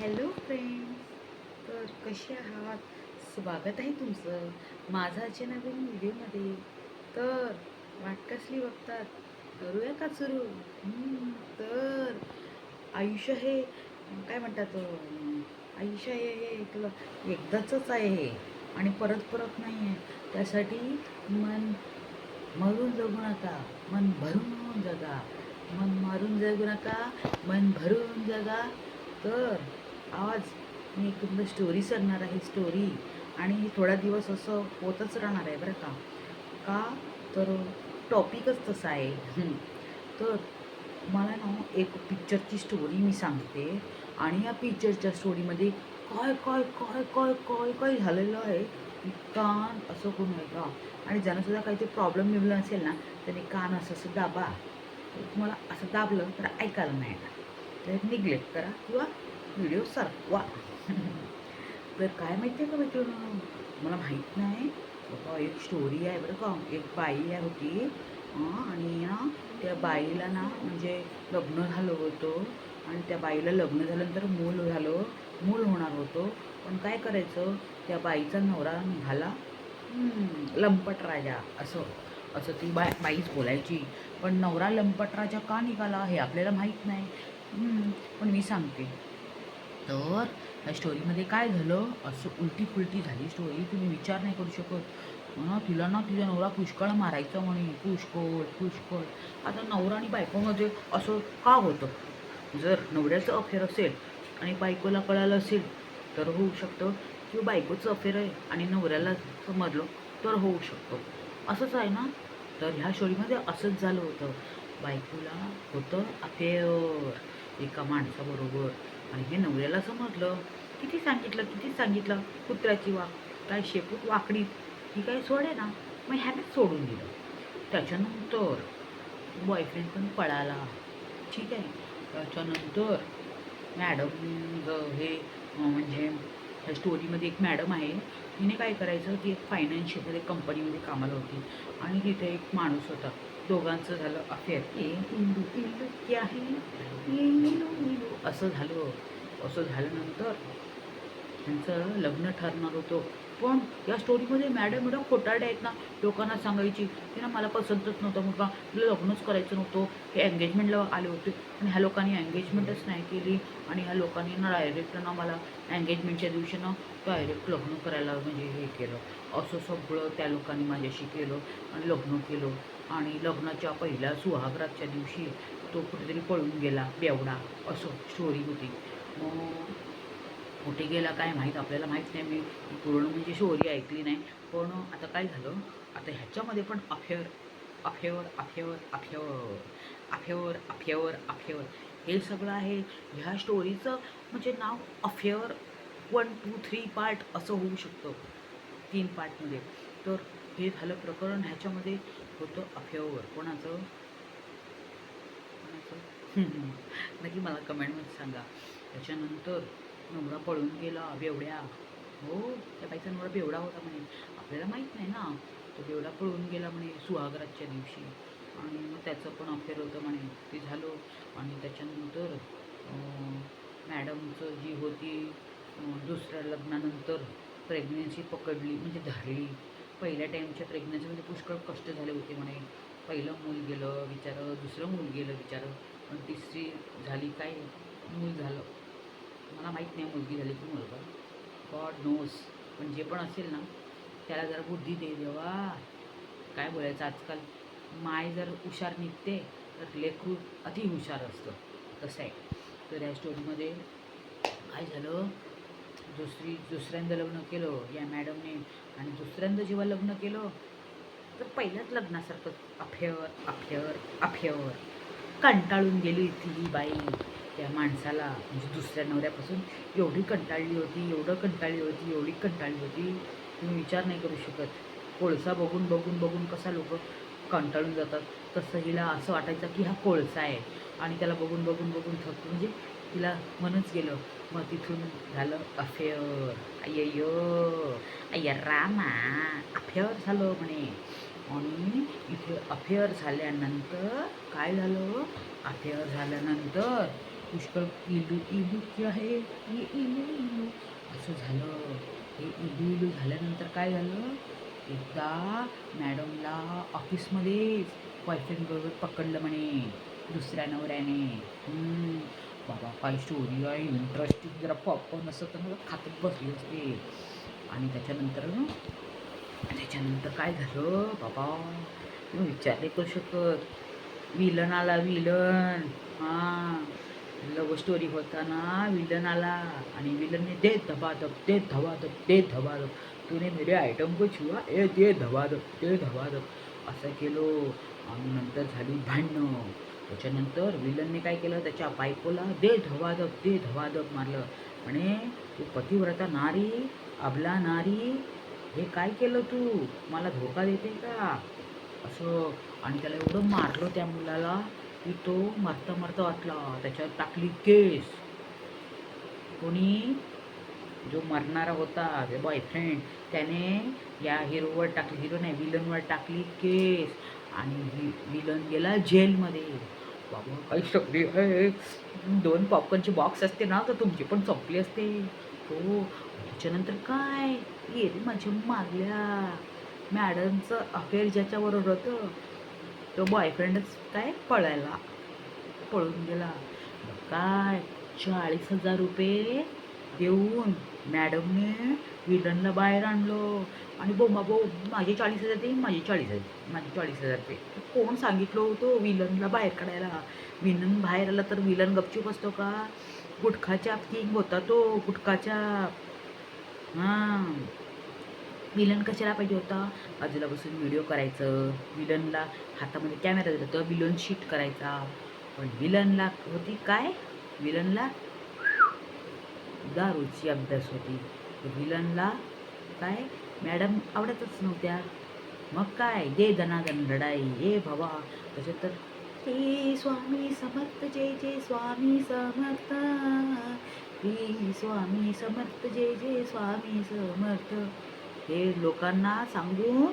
Hello friends तर कसे आहात? स्वागत आहे तुमचं माझा नवीन व्हिडिओमध्ये. तर वाट कसली बघतात? करूया का सुरू? तर आयुष्य हे काय म्हणतात आयुष्य हे हे तुला एकदाचंच आहे हे आणि परत परत नाही आहे. त्यासाठी मन मरून जगू नका. मन भरून जगा. मन मारून जगू नका. मन भरून जगा. तर आज मी एक तुमचं स्टोरी सांगणार आहे स्टोरी आणि हे थोडा दिवस असं होतच राहणार आहे बरं का. का? तर टॉपिकच तसा आहे. तर मला ना एक पिक्चरची स्टोरी मी सांगते. आणि या पिक्चरच्या स्टोरीमध्ये काय काय काय काय काय काय झालेलं आहे? कान असं कोण आहे का? आणि ज्यांनासुद्धा काही ते प्रॉब्लेम मिळला असेल ना त्याने कान असं असं दाबा. तुम्हाला असं दाबलं तर ऐकायला नाही येणार. तर निग्लेक्ट करा किंवा व्हिडिओ सरकवा तर काय माहिती आहे का मित्रांनो? मला माहीत नाही. बाबा एक स्टोरी आहे बरं का. एक बाई आहे होती. आणि ना त्या बाईला ना म्हणजे लग्न झालं होतं. आणि त्या बाईला लग्न झाल्यानंतर मूल झालं. मूल होणार होतं. पण काय करायचं? त्या बाईचा नवरा निघाला. लंपट राजा असं असं ती बाय बाईच बोलायची. पण नवरा लंपट राजा का निघाला हे आपल्याला माहीत नाही. पण मी सांगते. तर या स्टोरीमध्ये काय झालं? असं उलटी फुलटी झाली स्टोरी तुम्ही विचार नाही करू शकत. ना तिला ना तुझ्या नवरा पुष्कळ मारायचा म्हणे. पुष्कळ पुष्कळ. आता नवरा आणि बायकोमध्ये असं का होतं? जर नवऱ्याचं अफेअर असेल आणि बायकोला कळालं असेल तर होऊ शकतं. किंवा बायकोचं अफेअर आहे आणि नवऱ्याला समजलं तर होऊ शकतो. असंच आहे ना? तर ह्या स्टोरीमध्ये असंच झालं होतं. बायकोला होतं अफेअर. एका माणसाबरोबर. आणि हे नवऱ्याला समजलं किती सांगितलं किती सांगितलं? कुत्र्याची वाघ काय शेपूट वाकडी ही काय सोडे ना? मग ह्याने सोडून दिलं. त्याच्यानंतर बॉयफ्रेंड पण पळाला. ठीक आहे. त्याच्यानंतर मॅडम हे म्हणजे ह्या स्टोरीमध्ये एक मॅडम आहे. तिने काय करायचं ती एक फायनान्शियल कंपनीमध्ये कामाला होती. आणि तिथे एक माणूस होता. दोघांचं झालं अफेअर. इंदू इंदू क्या असं झालं असं झाल्यानंतर त्यांचं लग्न ठरणार होतं. पण या स्टोरीमध्ये मॅडम एवढं खोटारडे आहेत ना लोकांना सांगायची की ना मला पसंतच नव्हतं मुलगा. तुला लग्नच करायचं नव्हतं. हे एंगेजमेंटला आले होते. आणि ह्या लोकांनी एंगेजमेंटच नाही केली. आणि ह्या लोकांनी ना डायरेक्ट ना मला एंगेजमेंटच्या दिवशी ना डायरेक्ट लग्न करायला म्हणजे हे केलं. असं सगळं त्या लोकांनी माझ्याशी केलं आणि लग्न केलं. आणि लग्नाच्या पहिल्या सुहागराच्या दिवशी तो कुठेतरी पळून गेला बेवडा असं स्टोरी होती. मग कुठे गेला काय माहीत आपल्याला माहीत नाही मी पूर्ण म्हणजे स्टोरी ऐकली नाही. पण आता काय झालं आता ह्याच्यामध्ये पण affair affair affair affair affair affair affair. हे सगळं आहे ह्या स्टोरीचं म्हणजे नाव affair one two three part असं होऊ शकतं तीन पार्टमध्ये तर हे झालं प्रकरण ह्याच्यामध्ये होतं अफेअर कोणाचं? कोणाचं? नक्की मला कमेंटमध्ये सांगा. त्याच्यानंतर नवरा पळून गेला बेवड्या. हो त्या बाईचा नवरा बेवडा होता म्हणे. आपल्याला माहीत नाही ना. तो बेवडा पळून गेला म्हणे सुहागराजच्या दिवशी. आणि मग त्याचं पण अफेअर होतं म्हणे. ते झालं. आणि त्याच्यानंतर मॅडमचं जी होती दुसऱ्या लग्नानंतर प्रेग्नेन्सी पकडली म्हणजे धरली. पहिल्या टाईमच्या प्रेग्नन्सीमध्ये म्हणजे पुष्कळ कष्ट झाले होते म्हणे. पहिलं मूल गेलं विचारं दुसरं मूल गेलं विचारं. पण तिसरी झाली काय? मूल झालं. मला माहीत नाही मुलगी झाली की मुलगा. गॉड नोस पण जे पण असेल ना त्याला जरा बुद्धी दे देवा. काय बोलायचं आजकाल? माय जर हुशार निघते तर लेखू अति हुशार असतं. तसं आहे. तर या स्टोरीमध्ये काय झालं? दुसरी दुसऱ्यांदा लग्न केलं या मॅडमने आणि दुसऱ्यांदा जेव्हा लग्न केलं तर पहिल्याच लग्नासारखं अफेअर अफेअर अफेअर. कंटाळून गेली ती बाई त्या माणसाला. म्हणजे दुसऱ्या नवऱ्यापासून एवढी कंटाळली होती एवढं कंटाळली होती एवढी कंटाळली होती. तुम्ही विचार नाही करू शकत. कोळसा बघून बघून बघून कसा लोक कंटाळून जातात. तसं हिला असं वाटायचं की हा कोळसा आहे. आणि त्याला बघून बघून बघून थकतो. म्हणजे तिला मनच गेलं. मग तिथून झालं अफेअर. अय्यो अय्या रामा अफेअर झालं म्हणे. आणि इथे अफेअर झाल्यानंतर काय झालं? अफेअर झाल्यानंतर पुष्कळ इलू इलू की आहे? हे इलू इलू. असं झालं. हे इलू इलू झाल्यानंतर काय झालं? एकदा मॅडमला ऑफिसमध्येच बॉयफ्रेंडबरोबर पकडलं म्हणे. दुसऱ्या नवऱ्याने. बाबा काय स्टोरी आहे इंटरेस्टिंग जरा पॉपकॉर्न असं तर मला खातच बसली असते. आणि त्याच्यानंतर त्याच्यानंतर काय झालं? बाबा मी विचारले करू शकत विलन आला विलन. हां लव स्टोरी होताना विलन आला. आणि विलनने दे धबाधब दे धबाधब दे धबाधब. तुने मेरे आयटम को छुआ? ए दे धबाधब दे धबाधब. असं केलो. आणि नंतर झाली भांडणं. त्याच्यानंतर विलनने काय केलं? त्याच्या बायकोला दे धबाधब दे धबाधब मारलं. म्हणे तू पतिव्रता नारी अबला नारी हे काय केलं तू? मला धोका देते का? असं. आणि त्याला एवढं मारलं त्या मुलाला की तो मरता मरता वाटला त्याच्यावर टाकली केस. कोणी? जो मरणारा होता बॉयफ्रेंड त्याने या हिरोवर टाकली हिरो नाही विलनवर टाकली केस. आणि विलन गेला जेलमध्ये. बाबा काही सगळी आहे दोन पॉपकॉर्नचे बॉक्स असते ना तर तुमची पण संपली असते. हो त्याच्यानंतर काय? ये रे माझ्या मागल्या मॅडमचं अफेअर ज्याच्याबरोबर होतं. तो बॉयफ्रेंडच काय? पळायला. पळून गेला. काय? चाळीस हजार रुपये देऊन मॅडमने विलनला बाहेर आणलं. आणि बोंबा बो माझे चाळीस हजार ते माझे चाळीस हजार माझे चाळीस हजार ते कोण सांगितलं होतं विलनला बाहेर काढायला? विलन बाहेर आला तर विलन गपचूप असतो का? गुटखाच्या किंग होता तो गुटखाच्या. हां. विलन कशाला पाहिजे होता? बाजूला बसून व्हिडिओ करायचं. विलनला हातामध्ये कॅमेरा दिला तर विलन शीट करायचा. पण विलनला होती काय? विलनला दारूची अभ्यास होती. विलनला काय? मॅडम आवडतच नव्हत्या. मग काय? दे धनादन लढाई हे भवा त्याच्यात तर हे स्वामी समर्थ जय जय स्वामी समर्थ. हे स्वामी समर्थ जय जय स्वामी समर्थ. हे लोकांना सांगून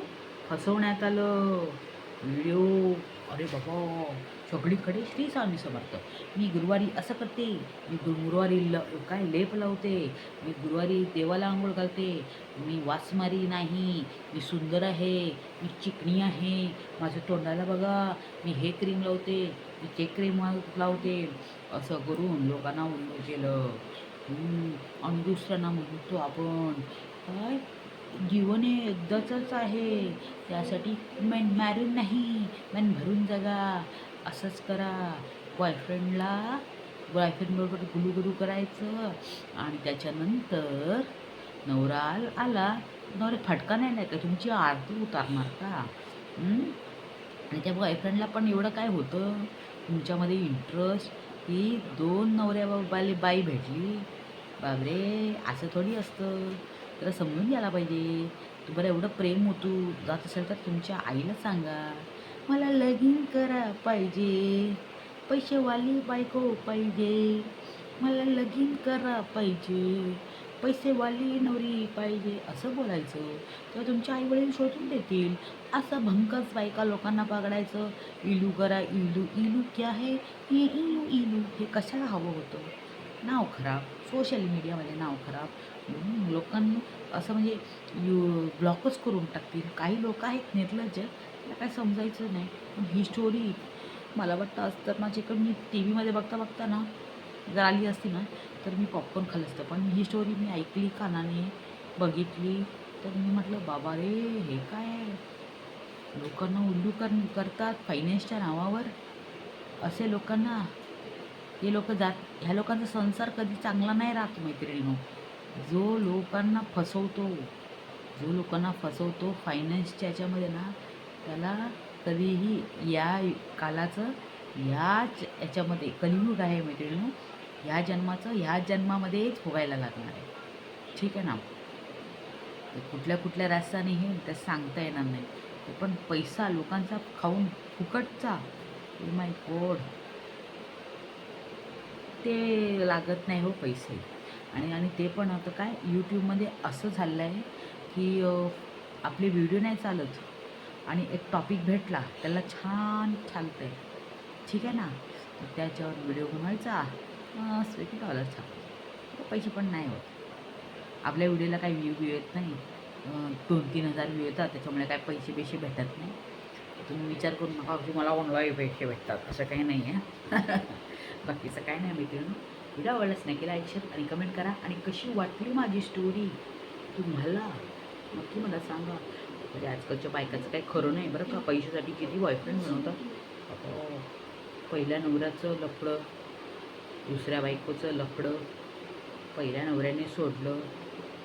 फसवण्यात आलं. व्हिडिओ. अरे बाबा सगळीकडे श्री स्वामी समर्थ. मी गुरुवारी असं करते मी गुरुवारी ल काय लेप लावते मी गुरुवारी देवाला आंघोळ घालते. मी वासमारी नाही मी सुंदर आहे मी चिकणी आहे. माझ्या तोंडाला बघा मी हे क्रीम लावते मी ते क्रीम लावते. असं करून लोकांना उल्लू केलं. आणि दुसऱ्यांना म्हणतो आपण. काय? जीवन हे एकदाचंच आहे. त्यासाठी मन मारून नाही मन भरून जगा. असंच करा. बॉयफ्रेंडला बॉयफ्रेंडबरोबर गुलूगुलू करायचं आणि त्याच्यानंतर नवरा आला. नवरे फटका नाही नाही का तुमची आरती उतारणार का आणि त्या बॉयफ्रेंडला पण एवढं काय होतं? तुमच्यामध्ये इंटरेस्ट की दोन नवऱ्या बाबाली बाई भेटली. बाबरे असं थोडी असतं. जरा समजून घ्यायला पाहिजे. तुम्हाला एवढं प्रेम होतो. जात असेल तर तुमच्या आईला सांगा. मला लगीन करा पाहिजे. पैसेवाली बायको पाहिजे. मला लगीन करा पाहिजे. पैसेवाली नवरी पाहिजे असं बोलायचं. तेव्हा तुमचे आईवडील शोधून देतील. असं भंकच बायका लोकांना पगडायचं इलू करा इलू इलू क्या है? ये इलू इलू हे कशाला हवं होतं? नाव खराब. सोशल मीडियामध्ये नाव खराब. म्हणून लोकांनी असं म्हणजे यू ब्लॉकच करून टाकतील. काही लोक आहेत निर्लज्ज. काय समजायचं नाही. पण ही स्टोरी मला वाटतं आज तर माझ्याकडे मी टी व्हीमध्ये बघता बघता ना जर आली असती ना तर मी पॉपकॉर्न खाल्लं असतं. पण ही स्टोरी मी ऐकली कानाने बघितली तर मी म्हटलं बाबा रे हे काय? लोकांना उल्लू कर करतात फायनान्सच्या नावावर. असे लोकांना हे लोक जात ह्या लोकांचा संसार कधी चांगला नाही राहत मैत्रिणीनो. जो लोकांना फसवतो जो लोकांना फसवतो फायनान्सच्या याच्यामध्ये ना त्याला कधीही या कालाचं याच याच्यामध्ये कलियुग आहे मैत्रिणी ह्या जन्माचं ह्या जन्मामध्येच भोगायला लागणार आहे. ठीक आहे ना? तर कुठल्या कुठल्या रास्ताने हे त्या सांगता येणार नाही. पण पैसा लोकांचा खाऊन फुकटचा. Oh माय गॉड ते लागत नाही हो पैसे. आणि आणि ते पण आता काय यूट्यूबमध्ये असं झालं आहे की आपले व्हिडिओ नाही चालत. आणि एक टॉपिक भेटला त्याला छान चालतं आहे ठीक आहे ना? तर त्याच्यावर व्हिडिओ बनवायचा. स्विगी डॉलर छाप पैसे पण नाही होत. आपल्या व्हिडिओला काही व्ह्यू व्ह्यू येत नाही. दोन तीन हजार व्ह्यू येतात. त्याच्यामुळे काय पैसे पैसे भेटत नाही. तुम्ही विचार करू नका की मला ऑनलाईन पैसे भेटतात. असं काही नाही आहे बाकीचं काय नाही मित्रांनो. व्हिडिओ आवडलाच नाही की लाईक शेअर आणि कमेंट करा. आणि कशी वाटली माझी स्टोरी तुम्हाला नक्की मला सांगा. म्हणजे आजकालच्या बायकाचं काही खरं नाही बरं का? पैशासाठी किती बॉयफ्रेंड बनवतात? पहिल्या नवऱ्याचं लफडं दुसऱ्या बायकोचं लफडं पहिल्या नवऱ्याने सोडलं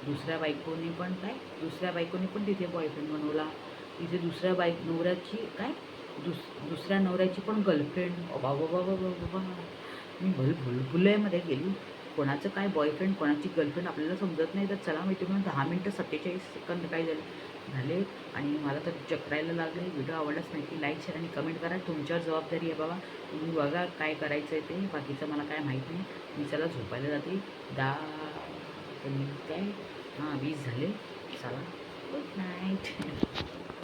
दुसऱ्या बायकोने पण काय? दुसऱ्या बायकोने पण तिथे बॉयफ्रेंड बनवला. तिथे दुसऱ्या बाईक नवऱ्याची काय? दुस दुसऱ्या नवऱ्याची पण गर्लफ्रेंड बाबा बाबा बाबा मी भल भुलभुलयामध्ये गेली. कोणाचं काय बॉयफ्रेंड कोणाची गर्लफ्रेंड आपल्याला समजत नाही. तर चला माहिती म्हणून दहा मिनटं सत्तेचाळीस सेकंद काय झाले? झाले. आणि मला तर चक्रायला लागले. व्हिडिओ आवडलाच नाही. की लाईक शेअर आणि कमेंट करा. तुमच्यावर जबाबदारी आहे बाबा. तुम्ही बघा काय करायचं आहे ते. बाकीचं मला काय माहीत नाही. मी चला झोपायला जाते. दहा काय? हां वीस झाले. चला. Good night